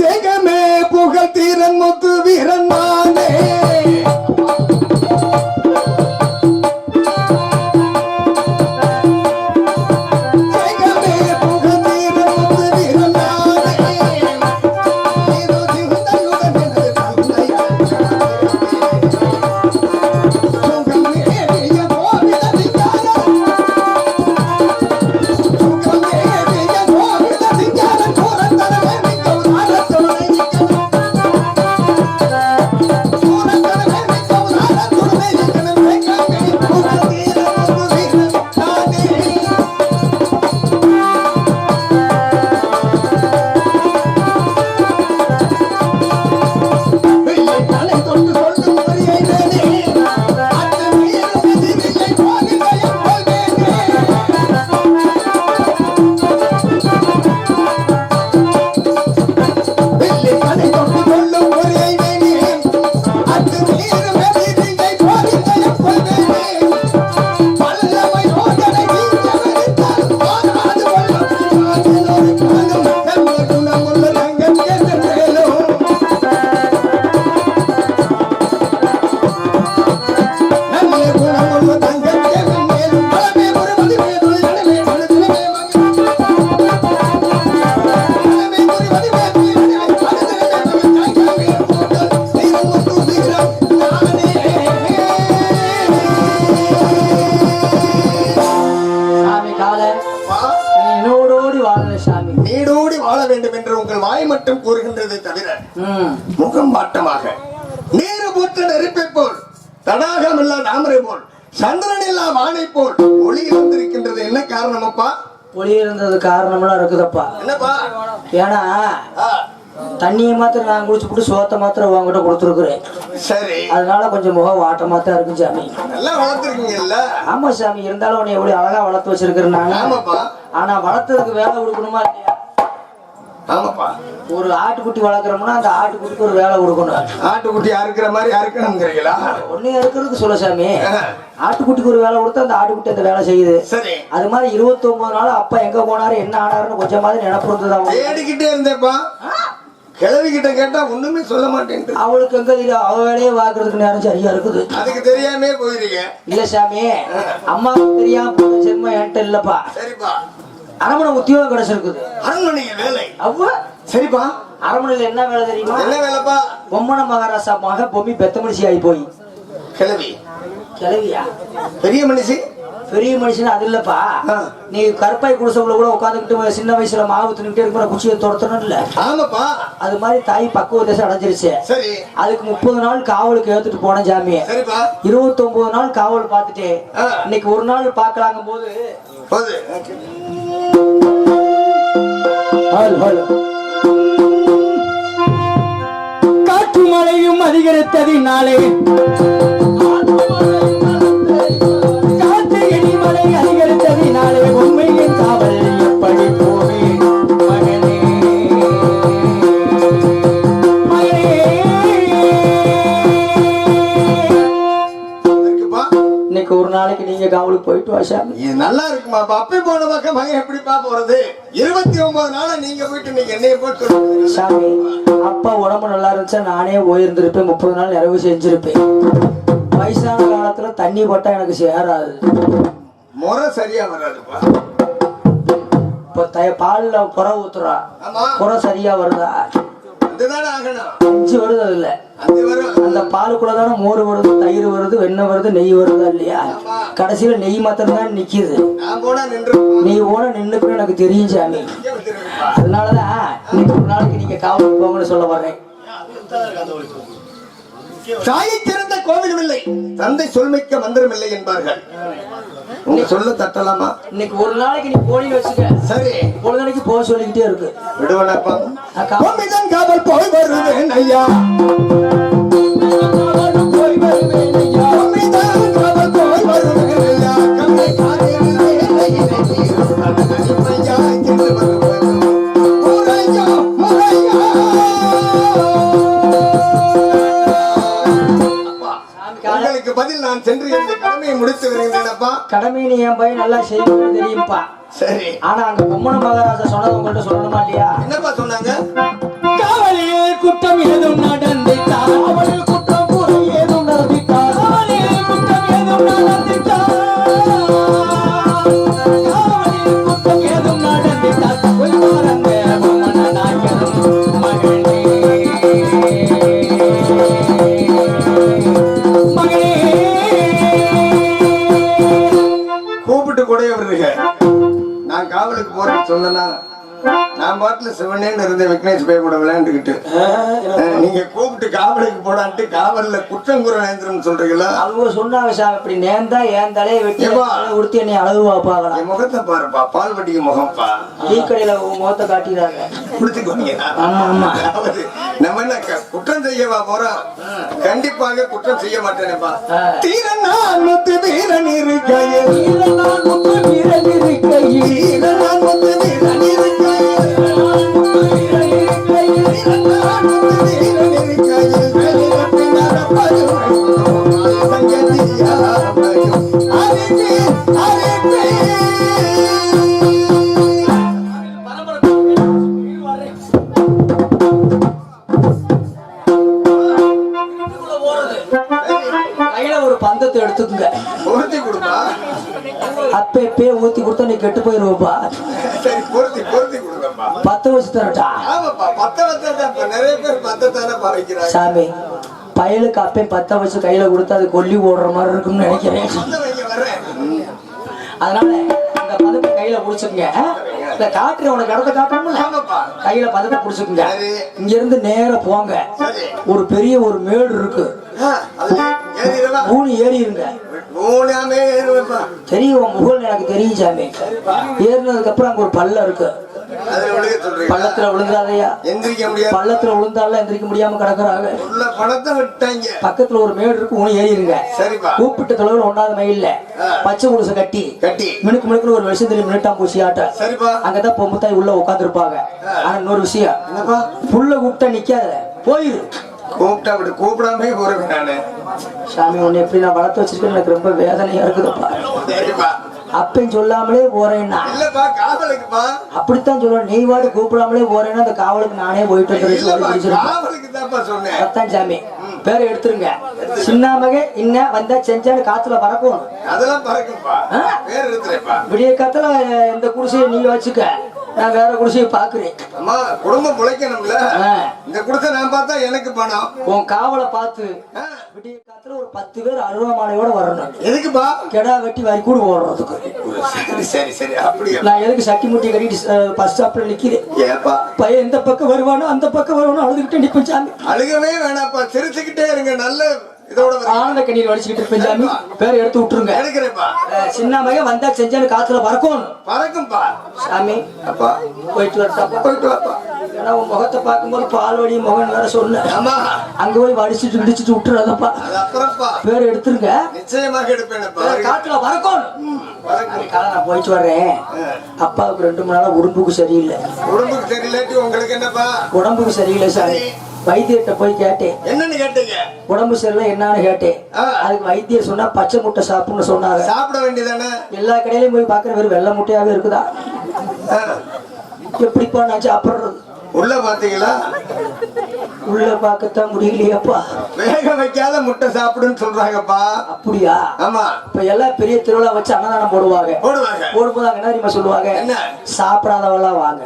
ஜெகமே புகழ் தீரன் முத்து வீரன் நானே. உங்கள் வாய் மட்டும் கூறுகின்றதை தவிர முகம் மாட்டமாக. நீரு போற்ற நெருப்பை போல் தடாகம் இல்லா தாமரை போல் சந்திரன் இல்லா வானை போல் ஒளி வந்திருக்கின்றது என்ன காரணம் அப்பா ஒளி இருந்தது காரணமெல்லாம் இருக்குதப்பா. என்னப்பா? ஏன்னா தண்ணியை மாத்திரம் நான் குடிச்சுப்புட்டு சோத்தை மாத்திரம் உங்ககிட்ட கொடுத்துருக்குறேன். சரி. அதனால கொஞ்சம் முகம் வாட்டமா தான் இருக்கும் சாமி. நல்லா வளர்த்துருக்கீங்கல்ல? ஆமா சாமி இருந்தாலும் உன்னை எவ்வளவு அழகா வளர்த்து வச்சிருக்கிறேன் நானு ஆமாப்பா. ஆனா வளர்த்ததுக்கு வேலை கொடுக்கணுமா இல்லையா? ஆமாப்பா. ஒரு ஆட்டுக்குட்டி வளர்க்குறோம்னா அந்த ஆட்டுக்குட்டிக்கு ஒரு வேலை கொடுக்கணும். ஆட்டுக்குட்டி அறுக்கிற மாதிரி அறுக்கணுங்கிறீங்களா? ஒன்னே இருக்கிறதுக்கு சொல்ல சாமி. ஆட்டுக்குட்டிக்கு ஒரு வேலை கொடுத்தா அந்த ஆட்டுக்குட்டி அந்த வேலை செய்யுது. சரி. அது மாதிரி இருபத்தி ஒன்பது நாள் அப்பா எங்க போனாரு என்ன ஆனாருன்னு கொஞ்சமாவது நினப்பு இருந்தது. தேடிக்கிட்டே இருந்தேப்பா. கிழவி கிட்ட கேட்டா ஒண்ணுமே சொல்ல மாட்டேன் அவளுக்கு எங்க தெரியும் அவ வேலையை பாக்குறதுக்கு நேரம் சரியா இருக்குது. அதுக்கு தெரியாமே போயிருக்கீங்க இல்ல சாமி அம்மாவுக்கு தெரியாம ஜென்மம் என்கிட்ட இல்லப்பா. சரிப்பா. அரமனை உத்தியோகம் கிடைச்சிருக்குது. அரண்மனைக்கு வேலை. அவ்வ சரிப்பா. அரமனையில என்ன வேலை தெரியுமா? என்ன வேலைப்பா? பொம்மன மகாராசா மக பொம்மி பெத்த மனுஷி ஆகி போய். கிழவி. கிளவியா பெரிய மனுஷி? பெரிய மனுஷன் அது இல்லப்பா. நீ கருப்பாய் குடிசைக்குள்ள கூட உட்காந்துக்கிட்டு சின்ன வயசுல மாவு தின்னுட்டே இருக்கிற குச்சியை துரத்தணும் இல்ல ஆமாப்பா. அது மாதிரி தாய் பக்குவ தசை அடைஞ்சிருச்சு. சரி. அதுக்கு முப்பது நாள் காவலுக்கு ஏத்துட்டு ஜாமிய சரிப்பா. இருபத்தி ஒன்பது நாள் காவல் பார்த்துட்டு. இன்னைக்கு ஒரு நாள் பாக்கலாங்கும் போது. போது காற்று மழையும் அதிகரித்ததினாலே காவலுக்கு போயிட்டு வா சாமி. இது நல்லா இருக்குமா? அப்பே போன பக்கம் மகன் எப்படிப்பா போறது? இருபத்தி ஒன்பது நாளா நீங்க போயிட்டு நீங்க என்னைய போட்டு. சாமி அப்பா உடம்பு நல்லா இருந்துச்சா? நானே போயிருந்திருப்பேன். முப்பது நாள் நிறைவு செஞ்சிருப்பேன். வயசான காலத்துல தண்ணி போட்டா எனக்கு சேராது. முறை சரியா வராதுப்பா. இப்ப தய பால்ல புற ஊத்துறா. ஆமா. புற சரியா வருதா? அதுதானே ஆகணும். அஞ்சு வருது வரும் அந்த பாலுக்குள்ள தானே மோர் வருது தயிர் வருது வெண்ணெய் வருது நெய் வருதா இல்லையா? கடைசியில நெய் மாத்திரம் தான் நிக்குது நீ ஓட நின்னுக்கு எனக்கு தெரியும் சாமி. அதனாலதான் இன்னைக்கு ஒரு நாளைக்கு நீங்க காவலுக்கு போங்கன்னு சொல்ல வர்றேன். தாயை திறந்த கோவிலும் இல்லை. தந்தை சொல்மிக்க மந்திரம் இல்லை என்பார்கள். உங்க சொல்ல தட்டலாமா? இன்னைக்கு ஒரு நாளைக்கு நீ போலின்னு வச்சுக்க. சரி. பொழுதனைக்கு போக சொல்லிக்கிட்டே இருக்கு. விடுவனப்பா. கோமிதன் காவல் போய் வருவேன் ஐயா. கடமை நீ என் பையன் நல்லா செய்வேன்னு தெரியும்ப்பா சரி. ஆனா அங்க பொம்மன மகாராஜா சொன்னது உங்கள்கிட்ட சொல்லணுமா இல்லையா? என்னப்பா சொன்னாங்க? காவலில் குற்றம் ஏதும் சொன்னேன்னா நான் பாட்டுல சிவனேன்னு இருந்த விக்னேஷ் பைய கூட விளையாண்டுக்கிட்டு. நீங்க கூப்பிட்டு காவலுக்கு போடான்ட்டு காவல்ல குற்றம் குறை நேந்திரம் சொல்றீங்களா? அவங்க சொன்னாங்க சார் இப்படி நேர்ந்தா ஏன் தலையை வெட்டி. உடுத்தி என்னை அழுதுவா பாக்கலாம் என் முகத்தை பாருப்பா பால் வட்டிக்கு முகம்ப்பா. டீ கடையில உன் முகத்தை காட்டிடுறாங்க குடிச்சுக்கோங்க. ஆமா ஆமா. நம்ம என்ன குற்றம் செய்யவா போறோம்? கண்டிப்பாக குற்றம் செய்ய மாட்டேனேப்பா. தீரன் முத்து வீரன் இருக்கையில். வீரனான் முத்து வீரன் இருக்கையில். கெட்டு போயிருவப்பா சரி பொருத்தி பொருத்தி கொடுங்கப்பா பத்து வச்சு தரட்டா. ஆமாப்பா பத்த இப்ப நிறைய பேர் பத்தத்தானே பாவிக்கிறாங்க சாமி பயலுக்கு அப்பே பத்த வச்சு கையில கொடுத்தா அது கொல்லி ஓடுற மாதிரி இருக்கும்னு நினைக்கிறேன். பத்த அதனால இந்த பதத்தை கையில புடிச்சுக்கங்க. இந்த காட்டுற உனக்கு இடத்த காட்டணும்ல கையில பதத்தை புடிச்சுக்குங்க. இங்க இருந்து நேரா போங்க. ஒரு பெரிய ஒரு மேடு இருக்கு. மூணு ஏறி இருங்க மூணாமே ஏறுவேப்பா. தெரியும் உன் முகல் எனக்கு தெரியும் சாமி. ஏறினதுக்கு அப்புறம் அங்க ஒரு பள்ளம் இருக்கு. பள்ளத்துல விழுந்துடாதயா எந்திரிக்க முடியாது. பள்ளத்துல விழுந்தாலும் எந்திரிக்க முடியாம கிடக்குறாங்க. பணத்தை விட்டாங்க பக்கத்துல ஒரு மேடு இருக்கு மூணு ஏறிடுங்க. கூப்பிட்ட தொலைவில் ஒன்றாவது மைல்ல பச்சை குடிசை கட்டி. கட்டி. மினுக்கு மினுக்குன்னு ஒரு விஷயம் தெரியும் மினிட்டாம் பூசி ஆட்ட. சரிப்பா. அங்கதான் பொம்பத்தாய் உள்ள உட்காந்துருப்பாங்க ஆனா இன்னொரு விஷயம். புள்ள கூப்பிட்டா நிக்காத. போயிரு. கூப்பிட்டா அப்படி கூப்பிடாமே போறேன் நானு. சாமி உன்னை எப்படி நான் வளர்த்து வச்சிருக்கேன்னு எனக்கு ரொம்ப வேதனையா இருக்குதுப்பா. அப்பயும் சொல்லாமலே போறேன்னா. அப்படித்தான் சொல்லுவேன் நீ வாடு கூப்பிடாமலே போறேன்னா அந்த காவலுக்கு நானே போயிட்டு அதான் சாமி. பேரை எடுத்துருங்க. சின்ன மகன் இன்ன வந்தா செஞ்சாலும் காத்துல பறக்கணும் அதெல்லாம் விடிய காத்துல இந்த குடிசையை நீ வச்சுக்க. நான் வேற குடிசையை பாக்குறேன். அம்மா குடும்பம் பிழைக்கணும்ல. இந்த குடிசை நான் பார்த்தா எனக்கு பணம். உன் காவலை பார்த்து விடிய காத்துல ஒரு பத்து பேர் அருவாமனையோட வரணும் எதுக்குப்பா? கெடா வெட்டி வரி கூட ஓடுறதுக்கு சரி சரி சரி அப்படியா? நான் எதுக்கு சட்டி முட்டி கட்டிட்டு பஸ் ஸ்டாப்ல நிக்கிறேன்? ஏப்பா? பையன் எந்த பக்கம் வருவானோ அந்த பக்கம் வருவானோ அழுதுகிட்டே நிப்பேன் சாமி. அழுகவே வேணாப்பா சிரிச்சுக்கிட்டே இருங்க நல்ல ஆனந்த கண்ணீர் வலிச்சுக்கிட்டு இருப்பேன் சாமி. பேரை எடுத்து விட்டுருங்க. சின்ன மகன் வந்தா செஞ்சாலும் காத்துல பறக்கணும் பறக்கும்பா. சாமி அப்பா. போயிட்டு வரட்டாப்பா போயிட்டு வாப்பா. ஏன்னா உன் முகத்தை பார்க்கும்போது பால் வடி முகம் வேற சொன்னேன். ஆமா. அங்க போய் வடிச்சிட்டு இடிச்சிட்டு விட்டுறாதப்பா. பேர் எடுத்துருங்க. நிச்சயமாக எடுப்பேனப்பா. பேர் காத்துல பறக்கும். நான் போயிட்டு வர்றேன். அப்பாவுக்கு ரெண்டு மூணு நாளா உடம்புக்கு சரியில்லை. உடம்புக்கு தெரியலாட்டி உங்களுக்கு என்னப்பா? உடம்புக்கு சரியில்லை சாமி. வைத்தியர்கிட்ட போய் கேட்டேன். என்னன்னு கேட்டீங்க? உடம்பு சரியில்லை என்னன்னு கேட்டேன். அதுக்கு வைத்தியர் சொன்னா பச்சை முட்டை சாப்பிடுன்னு சொன்னாங்க. சாப்பிட வேண்டியதானே? எல்லா கடையிலயும் போய் பார்க்குற வெறும் வெள்ளை முட்டையாவே இருக்குதா? எப்படிப்பா நான் சாப்பிடுறது? உள்ள பாத்தீங்களா உள்ள பார்க்கத்தான் முடியலையாப்பா. வேக வைக்காத முட்டை சாப்பிடுன்னு சொல்றாங்கப்பா. அப்படியா? ஆமா. இப்ப எல்லாம் பெரிய திருவிழா வச்சு அன்னதானம் போடுவாங்க. போடுவாங்க. போடும்போது அங்க என்ன தெரியுமா சொல்லுவாங்க? என்ன? சாப்பிடாதவெல்லாம் வாங்க.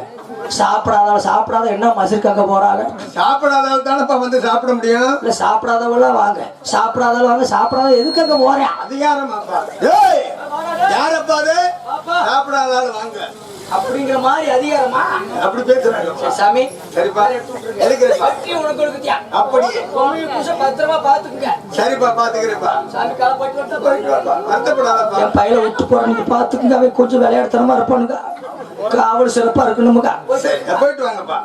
சாப்பிடாதவ சாப்பிடாத என்ன மசிற்காக போறாங்க? சாப்பிடாதால் தானப்பா வந்து சாப்பிட முடியும். இல்ல சாப்பிடாதவெல்லாம் வாங்க. சாப்பிடாதவ வாங்க சாப்பிடாத எதுக்கு அங்க போறேன் அதிகாரம் அப்பா ஏய்! யாரப்பா அது? சாப்பிடாதால் வாங்க. அப்படிங்கிற மாதிரி அதிகாரமா? அப்படி பேசுறாங்க. சாமி. சரிப்பா. பற்றி உனக்கு பத்திரமா பாத்துக்குங்க சரிப்பா சாமி வருத்தப்படாதப்பா. என் பையனை விட்டு போறேன் பாத்துக்குங்க அவன் கொஞ்சம் விளையாடுத்தனமா இருப்பானுங்க. காவல் சிறப்பா இருக்கணுமுக்கா. போயிட்டு வாங்கப்பா.